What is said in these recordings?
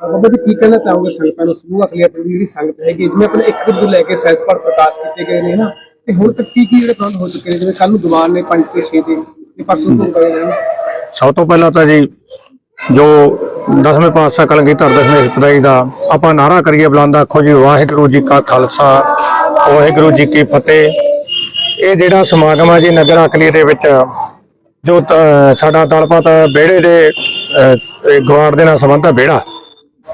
ਬਾਬਾ ਜੀ ਕੀ ਕਹਿਣਾ ਚਾਹੋਗੇ ਸੰਗਤਾਂ ਨੂੰ? ਸਮੂਹ ਅਕਲੀ ਆਪਣੀ ਜਿਹੜੀ ਸੰਗਤ ਹੈਗੀ ਜਿਵੇਂ ਆਪਣੇ ਇੱਕ ਦਿਨ ਤੋਂ ਲੈ ਕੇ ਸਹਿਜ ਪਰ ਪ੍ਰਕਾਸ਼ ਕੀਤੇ ਗਏ ਨੇ ਨਾ ਤੇ ਹੁਣ ਤੱਕ ਕੀ ਕੀ ਜਿਹੜੇ ਪ੍ਰਬੰਧ ਹੋ ਚੁੱਕੇ ਨੇ? ਜਿਵੇਂ ਕੱਲ ਨੂੰ ਦੀਵਾਨ ਨੇ 5 ਤੇ 6 ਦੇ ਤੇ ਪਰਸੋਂ ਤੋਂ ਕਰੇ ਜਾਣ ਸਭ ਤੋਂ ਪਹਿਲਾਂ ਤਾਂ ਜੀ ਜੋ ਦਸਵੇਂ ਪਾਤਸ਼ਾਹ ਕਲਗੀਧਰ ਦਸਵੇਂ ਸਿਪਦਾਈ ਦਾ ਆਪਾਂ ਨਾਰਾ ਕਰੀਏ ਬੁਲੰਦ ਆਖੋ ਜੀ ਵਾਹਿਗੁਰੂ ਜੀ ਕਾ ਖਾਲਸਾ ਵਾਹਿਗੁਰੂ ਜੀ ਕੀ ਫਤਿਹ। ਇਹ ਜਿਹੜਾ ਸਮਾਗਮ ਹੈ ਜੀ ਨਗਰ ਅਕਲੀ ਦੇ ਵਿੱਚ ਜੋ ਸਾਡਾ ਦਲਪਤ ਵਿਹੜੇ ਦੇ ਗਵਾੜ ਦੇ ਨਾਲ ਸੰਬੰਧ ਹੈ ਵਿਹੜਾ।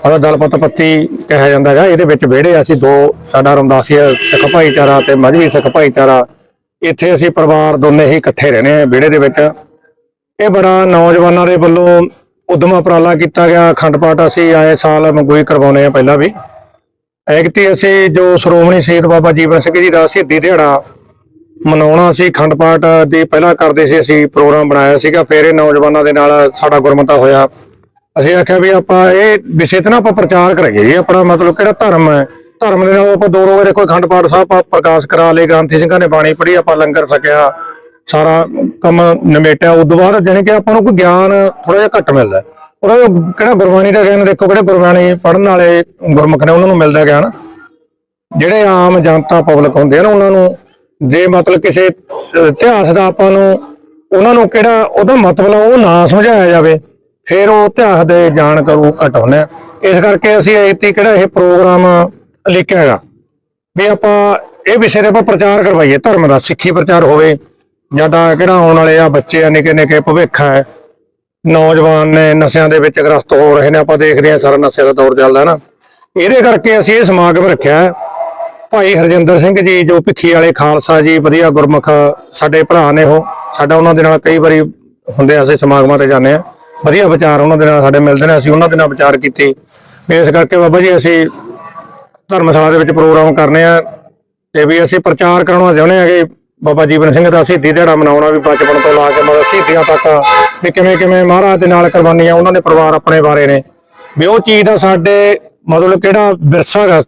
ਉਹਦਾ ਦਲਪਤ ਪੱਤੀ ਕਿਹਾ ਜਾਂਦਾ ਹੈਗਾ, ਇਹਦੇ ਵਿੱਚ ਵਿਹੜੇ ਅਸੀਂ ਦੋ, ਸਾਡਾ ਰਮਦਾਸੀ ਸਿੱਖ ਭਾਈਚਾਰਾ ਤੇ ਮਜਬੀ ਸਿੱਖ ਭਾਈਚਾਰਾ। ਇੱਥੇ ਅਸੀਂ ਪਰਿਵਾਰ ਦੋਨੇ ਹੀ ਇਕੱਠੇ ਰਹਿੰਦੇ ਆ ਵਿਹੜੇ ਦੇ ਵਿੱਚ। ਇਹ ਬੜਾ ਨੌਜਵਾਨਾਂ ਦੇ ਵੱਲੋਂ ਉਦਮ ਉਪਰਾਲਾ ਕੀਤਾ ਗਿਆ। ਅਖੰਡ ਪਾਠ ਅਸੀਂ ਆਏ ਸਾਲ ਮੰਗੋਈ ਕਰਵਾਉਨੇ ਆ ਪਹਿਲਾਂ ਵੀ। ਐਗਤੀ ਅਸੀਂ ਜੋ ਸ਼੍ਰੋਮਣੀ ਸ਼ਹੀਦ ਬਾਬਾ ਜੀਵਨ ਸਿੰਘ ਜੀ ਦਾ ਸ਼ਹੀਦੀ ਦਿਹਾੜਾ ਮਨਾਉਣਾ ਸੀ, ਅਖੰਡ ਪਾਠ ਦੀ ਪਹਿਲਾਂ ਕਰਦੇ ਸੀ, ਅਸੀਂ ਪ੍ਰੋਗਰਾਮ ਬਣਾਇਆ ਸੀਗਾ। ਫਿਰ ਇਹ ਨੌਜਵਾਨਾਂ ਦੇ ਨਾਲ ਸਾਡਾ ਗੁਰਮਤਾ ਹੋਇਆ। ਅਸੀਂ ਆਖਿਆ ਵੀ ਆਪਾਂ ਇਹ ਵਿਸ਼ੇ ਤੇ ਨਾ ਆਪਾਂ ਪ੍ਰਚਾਰ ਕਰਾਂਗੇ ਜੀ, ਆਪਣਾ ਮਤਲਬ ਕਿਹੜਾ ਧਰਮ ਹੈ। ਧਰਮ ਦੇ ਨਾਲ ਆਪਾਂ ਦੋ ਰੋਜ਼ ਕੋਈ ਅਖੰਡ ਪਾਠ ਸਾਹਿਬ ਆਪਾਂ ਪ੍ਰਕਾਸ਼ ਕਰਾ ਲਏ, ਗ੍ਰੰਥੀ ਸਿੰਘਾਂ ਨੇ ਬਾਣੀ ਪੜ੍ਹੀ, ਆਪਾਂ ਲੰਗਰ ਛਕਿਆ, ਸਾਰਾ ਕੰਮ ਨਿਮੇਟਿਆ। ਉਦੋਂ ਬਾਅਦ ਜਾਣੀ ਕਿ ਆਪਾਂ ਨੂੰ ਕੋਈ ਗਿਆਨ ਥੋੜਾ ਜਿਹਾ ਘੱਟ ਮਿਲਦਾ। ਉਹਦਾ ਕਿਹੜਾ ਗੁਰਬਾਣੀ ਦਾ ਗਿਆਨ ਦੇਖੋ, ਕਿਹੜੇ ਗੁਰਬਾਣੀ ਪੜ੍ਹਨ ਵਾਲੇ ਗੁਰਮੁਖ ਨੇ, ਉਹਨਾਂ ਨੂੰ ਮਿਲਦਾ ਗਿਆਨ। ਜਿਹੜੇ ਆਮ ਜਨਤਾ ਪਬਲਿਕ ਹੁੰਦੇ ਆ ਨਾ, ਉਹਨਾਂ ਨੂੰ ਜੇ ਮਤਲਬ ਕਿਸੇ ਇਤਿਹਾਸ ਦਾ ਆਪਾਂ ਨੂੰ ਉਹਨਾਂ ਨੂੰ ਕਿਹੜਾ ਉਹਦਾ ਮਤਲਬ ਉਹ ਨਾ ਸਮਝਾਇਆ ਜਾਵੇ। ਫਿਰ ਉਹ ਇਤਿਹਾਸ ਦੇ ਜਾਣ ਕਰੂ ਘਟ ਹੁੰਦੇ ਆ ਇਸ ਕਰਕੇ ਅਸੀਂ ਇਤੀ ਕਿਹੜਾ ਇਹ ਪ੍ਰੋਗਰਾਮ ਲਿਖਿਆ ਹੈਗਾ ਵੀ ਆਪਾਂ ਇਹ ਵਿਸ਼ੇ ਦੇ ਆਪਾਂ ਪ੍ਰਚਾਰ ਕਰਵਾਈਏ, ਧਰਮ ਦਾ, ਸਿੱਖੀ ਪ੍ਰਚਾਰ ਹੋਵੇ ਜਾਂ ਤਾਂ ਕਿਹੜਾ ਆਉਣ ਵਾਲੇ ਆ, ਬੱਚੇ ਆ, ਨਿੱਕੇ ਨਿੱਕੇ ਭਵਿੱਖ ਹੈ, ਨੌਜਵਾਨ ਨੇ ਨਸ਼ਿਆਂ ਦੇ ਵਿੱਚ ਗ੍ਰਸਤ ਹੋ ਰਹੇ ਨੇ, ਆਪਾਂ ਦੇਖਦੇ ਹਾਂ ਸਾਰਾ ਨਸ਼ੇ ਦਾ ਦੌਰ ਚੱਲਦਾ ਹੈ ਨਾ। ਇਹਦੇ ਕਰਕੇ ਅਸੀਂ ਇਹ ਸਮਾਗਮ ਰੱਖਿਆ ਹੈ। ਭਾਈ ਹਰਜਿੰਦਰ ਸਿੰਘ ਜੀ, ਜੋ ਭਿੱਖੀ ਵਾਲੇ ਖਾਲਸਾ ਜੀ, ਵਧੀਆ ਗੁਰਮੁਖ ਸਾਡੇ ਭਰਾ ਨੇ ਉਹ, ਸਾਡਾ ਉਹਨਾਂ ਦੇ ਨਾਲ ਕਈ ਵਾਰੀ ਹੁੰਦੇ ਅਸੀਂ ਸਮਾਗਮਾਂ ਤੇ ਜਾਂਦੇ ਆ ਵਧੀਆ ਵਿਚਾਰ ਉਹਨਾਂ ਦੇ ਨਾਲ ਸਾਡੇ ਮਿਲਦੇ ਨੇ, ਅਸੀਂ ਉਹਨਾਂ ਦੇ ਨਾਲ ਵਿਚਾਰ ਕੀਤੇ। ਵੀ ਇਸ ਕਰਕੇ ਬਾਬਾ ਜੀ ਅਸੀਂ ਧਰਮਸ਼ਾਲਾ ਦੇ ਵਿੱਚ ਪ੍ਰੋਗਰਾਮ ਕਰਨੇ ਆ ਤੇ ਵੀ ਅਸੀਂ ਪ੍ਰਚਾਰ ਕਰਨਾ ਚਾਹੁੰਦੇ ਆ ਕਿ ਬਾਬਾ ਜੀਵਨ ਸਿੰਘ ਦਾ ਸ਼ਹੀਦੀ ਦਿਹਾੜਾ ਮਨਾਉਣਾ ਵੀ ਬਚਪਨ ਤੋਂ ਲਾ ਕੇ ਮਤਲਬ ਸ਼ਹੀਦੀਆਂ ਤੱਕ ਵੀ ਕਿਵੇਂ ਕਿਵੇਂ ਮਹਾਰਾਜ ਦੇ ਨਾਲ ਕੁਰਬਾਨੀਆਂ ਉਹਨਾਂ ਦੇ ਪਰਿਵਾਰ ਆਪਣੇ ਬਾਰੇ ਨੇ। ਵੀ ਉਹ ਚੀਜ਼ ਦਾ ਸਾਡੇ ਮਤਲਬ ਕਿਹੜਾ ਵਿਰਸਾ ਹੈਗਾ,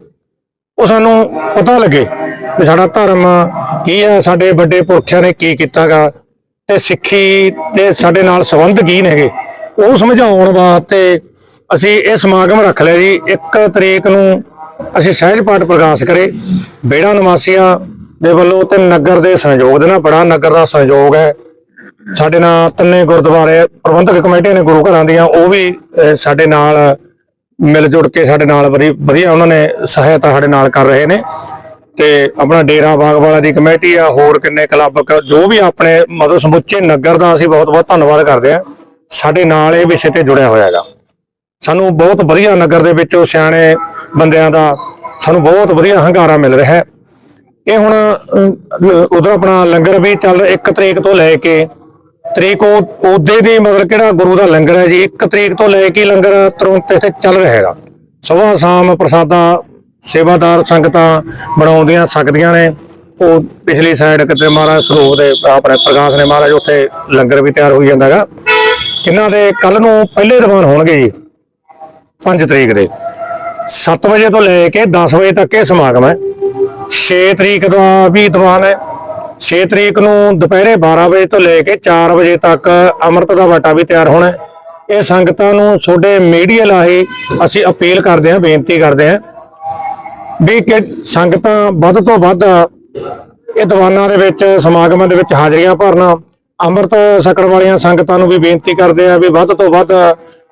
ਉਹ ਸਾਨੂੰ ਪਤਾ ਲੱਗੇ ਵੀ ਸਾਡਾ ਧਰਮ ਕੀ ਹੈ, ਸਾਡੇ ਵੱਡੇ ਪੁਰਖਿਆਂ ਨੇ ਕੀ ਕੀਤਾਗਾ ਤੇ ਸਿੱਖੀ ਦੇ ਸਾਡੇ ਨਾਲ ਸੰਬੰਧ ਕੀ ਨੇਗੇ ਉਹ ਸਮਝਾਉਣ ਵਾਸਤੇ ਅਸੀਂ ਇਹ ਸਮਾਗਮ ਰੱਖ ਲਿਆ ਜੀ। 1 ਤਰੀਕ ਨੂੰ ਅਸੀਂ ਸਹਿਜ ਪਾਠ ਪ੍ਰਕਾਸ਼ ਕਰੇ। ਬੇੜਾ ਨਿਵਾਸੀਆਂ ਦੇ ਵੱਲੋਂ ਤੇ ਨਗਰ ਦੇ ਸਹਿਯੋਗ ਦੇ ਨਾਲ, ਬੜਾ ਨਗਰ ਦਾ ਸਹਿਯੋਗ ਹੈ। ਸਾਡੇ ਨਾਲ ਤਿੰਨੇ ਗੁਰਦੁਆਰੇ ਪ੍ਰਬੰਧਕ ਕਮੇਟੀ ਨੇ ਗੁਰੂ ਘਰਾਂ ਦੀਆਂ, ਉਹ ਵੀ ਸਾਡੇ ਨਾਲ ਮਿਲ ਜੁਲ ਕੇ ਸਾਡੇ ਨਾਲ ਬੜੀ ਵਧੀਆ ਉਹਨਾਂ ਨੇ ਸਹਾਇਤਾ ਸਾਡੇ ਨਾਲ ਕਰ ਰਹੇ ਨੇ। ਤੇ ਆਪਣਾ ਡੇਰਾ ਬਾਗ ਵਾਲਾ ਦੀ ਕਮੇਟੀ ਆ, ਹੋਰ ਕਿੰਨੇ ਕਲੱਬ ਜੋ ਵੀ ਆਪਣੇ ਮਤਲਬ ਸਮੁੱਚੇ ਨਗਰ ਦਾ ਅਸੀਂ ਬਹੁਤ ਬਹੁਤ ਧੰਨਵਾਦ ਕਰਦੇ ਆ ਸਾਡੇ ਨਾਲ ਇਹ ਵਿਸ਼ੇ ਤੇ ਜੁੜਿਆ ਹੋਇਆ ਹੈਗਾ। ਸਾਨੂੰ ਬਹੁਤ ਵਧੀਆ ਨਗਰ ਦੇ ਵਿੱਚੋਂ ਸਿਆਣੇ ਬੰਦਿਆਂ ਦਾ ਸਾਨੂੰ ਬਹੁਤ ਵਧੀਆ ਹੰਗਾਰਾ ਮਿਲ ਰਿਹਾ ਹੈ। ਇਹ ਹੁਣ ਉਧਰ ਆਪਣਾ ਲੰਗਰ ਵੀ ਚੱਲ 1 ਤਰੀਕ ਤੋਂ ਲੈ ਕੇ, ਤਰੀਕ ਉਹ, ਉਹਦੇ ਦੀ ਮਤਲਬ ਕਿਹੜਾ ਗੁਰੂ ਦਾ ਲੰਗਰ ਹੈ ਜੀ 1 ਤਰੀਕ ਤੋਂ ਲੈ ਕੇ ਲੰਗਰ ਤੁਰੰਤ ਇੱਥੇ ਚੱਲ ਰਿਹਾ ਹੈਗਾ। ਸਵੇਰ ਸ਼ਾਮ ਪ੍ਰਸਾਦਾ, ਸੇਵਾਦਾਰ ਸੰਗਤਾਂ ਬਣਾਉਂਦੀਆਂ, ਸਕਦੀਆਂ ਨੇ। ਉਹ ਪਿਛਲੀ ਸਾਈਡ ਕਿਤੇ ਮਹਾਰਾਜ ਸਰੋਵਰ ਦੇ ਆਪਣੇ ਪ੍ਰਕਾਸ਼ ਨੇ ਮਹਾਰਾਜ, ਉੱਥੇ ਲੰਗਰ ਵੀ ਤਿਆਰ ਹੋਈ ਜਾਂਦਾ ਇਹਨਾਂ ਦੇ ਕੱਲ ਨੂੰ ਪਹਿਲੇ ਦੀਵਾਨ ਹੋਣਗੇ ਜੀ 5 ਤਰੀਕ ਦੇ। 7 ਵਜੇ ਤੋਂ ਲੈ ਕੇ 10 ਵਜੇ ਤੱਕ ਇਹ ਸਮਾਗਮ ਹੈ। 6 ਤਰੀਕ ਦਾ ਵੀ ਦੀਵਾਨ ਹੈ। 6 ਤਰੀਕ ਨੂੰ ਦੁਪਹਿਰੇ 12 ਵਜੇ ਤੋਂ ਲੈ ਕੇ 4 ਵਜੇ ਤੱਕ ਅੰਮ੍ਰਿਤ ਦਾ ਵਾਟਾ ਵੀ ਤਿਆਰ ਹੋਣਾ ਇਹ ਸੰਗਤਾਂ ਨੂੰ ਤੁਹਾਡੇ ਮੀਡੀਆ ਰਾਹੀਂ ਅਸੀਂ ਅਪੀਲ ਕਰਦੇ ਹਾਂ, ਬੇਨਤੀ ਕਰਦੇ ਹਾਂ ਵੀ ਕਿ ਸੰਗਤਾਂ ਵੱਧ ਤੋਂ ਵੱਧ ਇਹ ਦੀਵਾਨਾਂ ਦੇ ਵਿੱਚ, ਸਮਾਗਮਾਂ ਦੇ ਵਿੱਚ ਹਾਜ਼ਰੀਆਂ ਭਰਨਾ। ਅੰਮ੍ਰਿਤ ਛਕਣ ਵਾਲੀਆਂ ਸੰਗਤਾਂ ਨੂੰ ਵੀ ਬੇਨਤੀ ਕਰਦੇ ਆ ਵੀ ਵੱਧ ਤੋਂ ਵੱਧ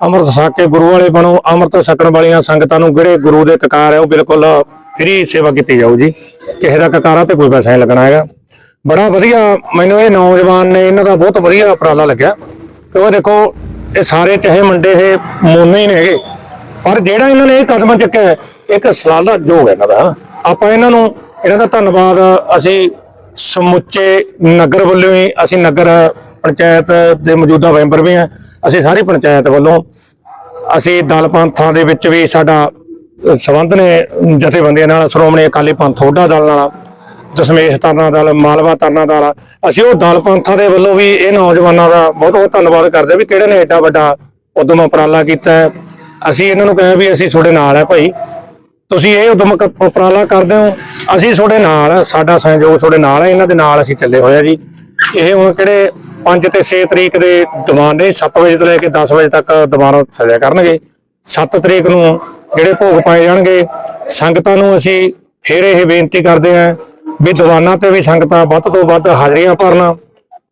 ਅੰਮ੍ਰਿਤ ਛਕ ਕੇ ਗੁਰੂ ਵਾਲੇ ਬਣੋ, ਅੰਮ੍ਰਿਤ ਛਕਣ ਵਾਲੀਆਂ ਸੰਗਤਾਂ ਨੂੰ ਜਿਹੜੇ ਗੁਰੂ ਦੇ ਕਕਾਰ ਹੈ ਉਹ ਬਿਲਕੁਲ ਫ੍ਰੀ ਸੇਵਾ ਕੀਤੀ ਜਾਊ ਜੀ। ਕਿਸੇ ਦਾ ਕਕਾਰਾ ਤੇ ਕੋਈ ਪੈਸਾ ਨਹੀਂ ਲੱਗਣਾ ਹੈਗਾ। ਬੜਾ ਵਧੀਆ ਮੈਨੂੰ ਇਹ ਨੌਜਵਾਨ ਨੇ, ਇਹਨਾਂ ਦਾ ਬਹੁਤ ਵਧੀਆ ਉਪਰਾਲਾ ਲੱਗਿਆ। ਕਿ ਉਹ ਦੇਖੋ, ਇਹ ਸਾਰੇ ਚਾਹੇ ਮੁੰਡੇ ਇਹ ਮੋਨੇ ਹੀ ਨੇ ਹੈਗੇ, ਪਰ ਜਿਹੜਾ ਇਹਨਾਂ ਨੇ ਇਹ ਕਦਮ ਚੁੱਕਿਆ, ਇੱਕ ਸਲਾਲਾ ਜੋਗ ਹੈ ਇਹਨਾਂ ਦਾ, ਹਨਾ। ਆਪਾਂ ਇਹਨਾਂ ਨੂੰ, ਇਹਨਾਂ ਦਾ ਧੰਨਵਾਦ ਅਸੀਂ ਸਮੁੱਚੇ ਨਗਰ ਵੱਲੋਂ ਹੀ ਅਸੀਂ ਨਗਰ ਪੰਚਾਇਤ ਦੇ ਮੌਜੂਦਾ ਮੈਂਬਰ ਵੀ ਹਾਂ। ਅਸੀਂ ਸਾਰੀ ਪੰਚਾਇਤ ਵੱਲੋਂ ਅਸੀਂ ਦਲ ਪੰਥਾਂ ਦੇ ਵਿੱਚ ਵੀ ਸਾਡਾ ਅਹ, ਨੇ ਜਥੇਬੰਦੀਆਂ ਨਾਲ ਸ਼੍ਰੋਮਣੀ ਅਕਾਲੀ ਪੰਥ ਥੋੜਾ ਦਲ ਨਾਲ ਦਸ਼ਮੇਸ਼ ਤਰਨਾ ਦਲ ਮਾਲਵਾ ਤਰਨਾ ਦਲ ਅਸੀਂ ਉਹ ਦਲ ਪੰਥਾਂ ਦੇ ਵੱਲੋਂ ਵੀ ਇਹ ਨੌਜਵਾਨਾਂ ਦਾ ਬਹੁਤ ਬਹੁਤ ਧੰਨਵਾਦ ਕਰਦੇ ਵੀ ਕਿਹੜੇ ਨੇ ਐਡਾ ਵੱਡਾ ਉਦਮ ਉਪਰਾਲਾ ਕੀਤਾ ਹੈ। ਅਸੀਂ ਇਹਨਾਂ ਨੂੰ ਕਿਹਾ ਵੀ ਅਸੀਂ ਤੁਹਾਡੇ ਨਾਲ ਹੈ ਭਾਈ। ਤੁਸੀਂ ਇਹ ਉਦਮ ਉਪਰਾਲਾ ਕਰਦੇ ਹੋ। ਅਸੀਂ ਤੁਹਾਡੇ ਨਾਲ ਸਾਡਾ ਸਹਿਯੋਗ ਤੁਹਾਡੇ ਨਾਲ ਹੈ ਇਹਨਾਂ ਦੇ ਨਾਲ ਅਸੀਂ ਚੱਲੇ ਹੋਏ ਆ ਜੀ। ਇਹ ਹੁਣ ਕਿਹੜੇ 5 ਤੇ 6 ਤਰੀਕ ਦੇ ਦੀਵਾਨ ਨੇ 7 ਵਜੇ ਤੋਂ ਲੈ ਕੇ 10 ਵਜੇ ਤੱਕ ਦੀਵਾਨ ਸਜਿਆ ਕਰਨਗੇ। 7 ਤਰੀਕ ਨੂੰ ਜਿਹੜੇ ਭੋਗ ਪਾਏ ਜਾਣਗੇ, ਸੰਗਤਾਂ ਨੂੰ ਅਸੀਂ ਫਿਰ ਇਹ ਬੇਨਤੀ ਕਰਦੇ ਹਾਂ ਵੀ ਦੀਵਾਨਾਂ ਤੇ ਵੀ ਸੰਗਤਾਂ ਵੱਧ ਤੋਂ ਵੱਧ ਹਾਜ਼ਰੀਆਂ ਭਰਨ,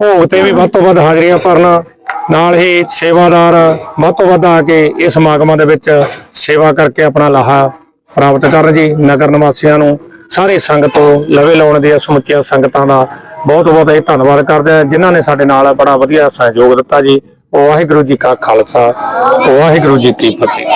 ਭੋਗ ਤੇ ਵੀ ਵੱਧ ਤੋਂ ਵੱਧ ਹਾਜ਼ਰੀਆਂ ਭਰਨ, ਨਾਲ ਹੀ ਸੇਵਾਦਾਰ ਵੱਧ ਤੋਂ ਵੱਧ ਆ ਕੇ ਇਸ ਸਮਾਗਮਾਂ ਦੇ ਵਿੱਚ ਸੇਵਾ ਕਰਕੇ ਆਪਣਾ ਲਾਹਾ ਪ੍ਰਾਪਤ ਕਰਨ ਜੀ ਨਗਰ ਨਿਵਾਸੀਆਂ ਨੂੰ ਸਾਰੀ ਸੰਗਤ ਤੋਂ ਲਵੇ ਲਾਉਣ ਦੀਆਂ ਸਮੁੱਚੀਆਂ ਸੰਗਤਾਂ ਦਾ ਬਹੁਤ ਬਹੁਤ ਇਹ ਧੰਨਵਾਦ ਕਰਦੇ ਹਾਂ, ਜਿਨ੍ਹਾਂ ਨੇ ਸਾਡੇ ਨਾਲ ਬੜਾ ਵਧੀਆ ਸਹਿਯੋਗ ਦਿੱਤਾ ਜੀ। ਵਾਹਿਗੁਰੂ ਜੀ ਕਾ ਖਾਲਸਾ, ਵਾਹਿਗੁਰੂ ਜੀ ਕੀ ਫਤਿਹ।